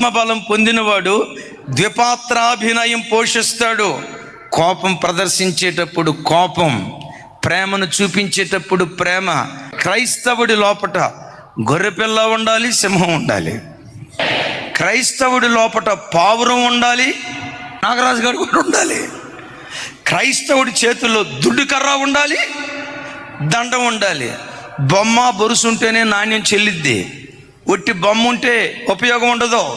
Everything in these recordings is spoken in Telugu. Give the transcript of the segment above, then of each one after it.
ఆత్మబలం పొందినవాడు ద్విపాత్రాభినయం పోషిస్తాడు. కోపం ప్రదర్శించేటప్పుడు కోపం ప్రేమను చూపించేటప్పుడు ప్రేమ. క్రైస్తవుడి లోపట గొర్రెపిల్ల ఉండాలి సింహం ఉండాలి. క్రైస్తవుడి లోపట పావురం ఉండాలి నాగరాజు గారు కూడా ఉండాలి. క్రైస్తవుడి చేతుల్లో దుడ్డు కర్ర ఉండాలి దండం ఉండాలి. బొమ్మ బొరుసు ఉంటేనే నాణ్యం చెల్లిద్ది. ఒట్టి బొమ్మ ఉంటే ఉపయోగం ఉండదు.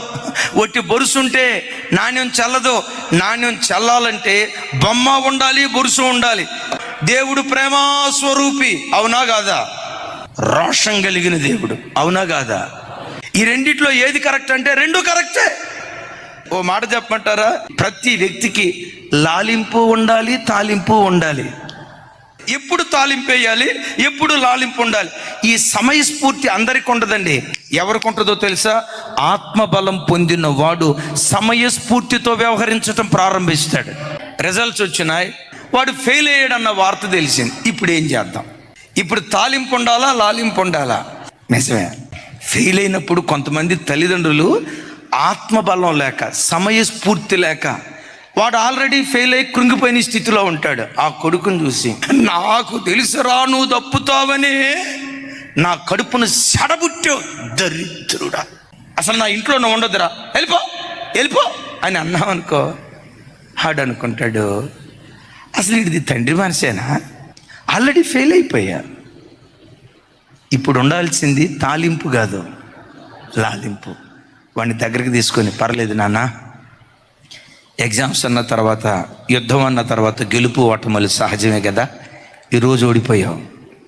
ఒట్టి బొరుసు ఉంటే నాణ్యం చల్లదు. నాణ్యం చల్లాలంటే బొమ్మ ఉండాలి బొరుసు ఉండాలి. దేవుడు ప్రేమా స్వరూపి. అవునా కాదా? రోషం కలిగిన దేవుడు. అవునా కాదా? ఈ రెండిట్లో ఏది కరెక్ట్ అంటే రెండు కరెక్టే. ఓ మాట చెప్పమంటారా? ప్రతి వ్యక్తికి లాలింపు ఉండాలి తాలింపు ఉండాలి. ఎప్పుడు తాలింపు వేయాలి ఎప్పుడు లాలింపు ఉండాలి. ఈ సమయస్ఫూర్తి అందరికి ఉండదండి ఎవరికి ఉంటుందో తెలుసా? ఆత్మబలం పొందిన వాడు సమయస్ఫూర్తితో వ్యవహరించడం ప్రారంభిస్తాడు. రిజల్ట్స్ వచ్చినాయి. వాడు ఫెయిల్ అయ్యాడన్న వార్త తెలిసింది. ఇప్పుడు ఏం చేద్దాం? ఇప్పుడు తాలింపు ఉండాలా లాలింపు ఉండాలా? నిజమే. ఫెయిల్ అయినప్పుడు కొంతమంది తల్లిదండ్రులు ఆత్మబలం లేక సమయస్ఫూర్తి లేక వాడు ఆల్రెడీ ఫెయిల్ అయి కృంగిపోయిన స్థితిలో ఉంటాడు. ఆ కొడుకుని చూసి నాకు తెలుసురా నువ్వు తప్పుతావని నా కడుపును సడబుట్టే దరిద్రుడా. అసలు నా ఇంట్లో నువ్వు ఉండదురా. వెళ్ళిపో వెళ్ళిపో. అని అన్నావనుకో హాడు అనుకుంటాడు అసలు ఇది తండ్రి మనసేనా? ఆల్రెడీ ఫెయిల్ అయిపోయా. ఇప్పుడు ఉండాల్సింది తాలింపు కాదు లాలింపు. వాడిని దగ్గరికి తీసుకొని పర్లేదు నాన్న. ఎగ్జామ్స్ అన్న తర్వాత యుద్ధం అన్న తర్వాత గెలుపు ఓటములు సహజమే కదా. ఈరోజు ఓడిపోయావు.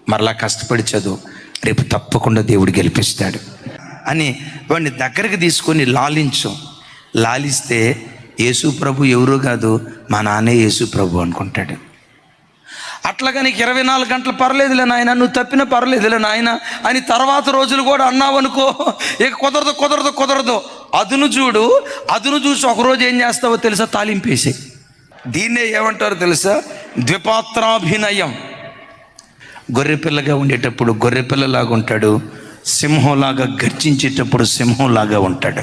మరలా కష్టపడి చదువు. రేపు తప్పకుండా దేవుడు గెలిపిస్తాడు అని వాడిని దగ్గరికి తీసుకొని లాలించు. లాలిస్తే యేసు ప్రభు ఎవరు కాదు? మా నాన్నే యేసు ప్రభు అనుకుంటాడు. అట్లాగా నీకు ఇరవై నాలుగు గంటలు పర్లేదులే నాయన నువ్వు తప్పిన పర్లేదులే నాయన అని తర్వాత రోజులు కూడా అన్నావు అనుకో ఇక కుదరదు కుదరదు కుదరదు. అదును చూడు అదును చూసి ఒకరోజు ఏం చేస్తావో తెలుసా? తాలింపేసి దీన్నే ఏమంటారో తెలుసా? ద్విపాత్రాభినయం. గొర్రెపిల్లగా ఉండేటప్పుడు గొర్రెపిల్లలాగా ఉంటాడు. సింహంలాగా గర్జించేటప్పుడు సింహంలాగా ఉంటాడు.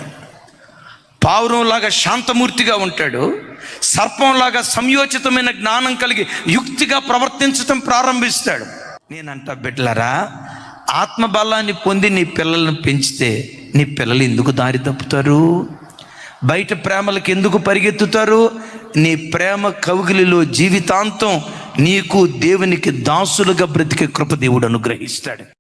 పావురంలాగా శాంతమూర్తిగా ఉంటాడు. సర్పంలాగా సంయోచితమైన జ్ఞానం కలిగి యుక్తిగా ప్రవర్తించటం ప్రారంభిస్తాడు. నేనంట బిడ్డలరా ఆత్మబలాన్ని పొంది నీ పిల్లలను పెంచితే నీ పిల్లలు ఎందుకు దారి తప్పుతారు? బయట ప్రేమలకు ఎందుకు పరిగెత్తుతారు? నీ ప్రేమ కవుగిలిలో జీవితాంతం నీకు దేవునికి దాసులుగా బ్రతికే కృప దేవుడు అనుగ్రహిస్తాడు.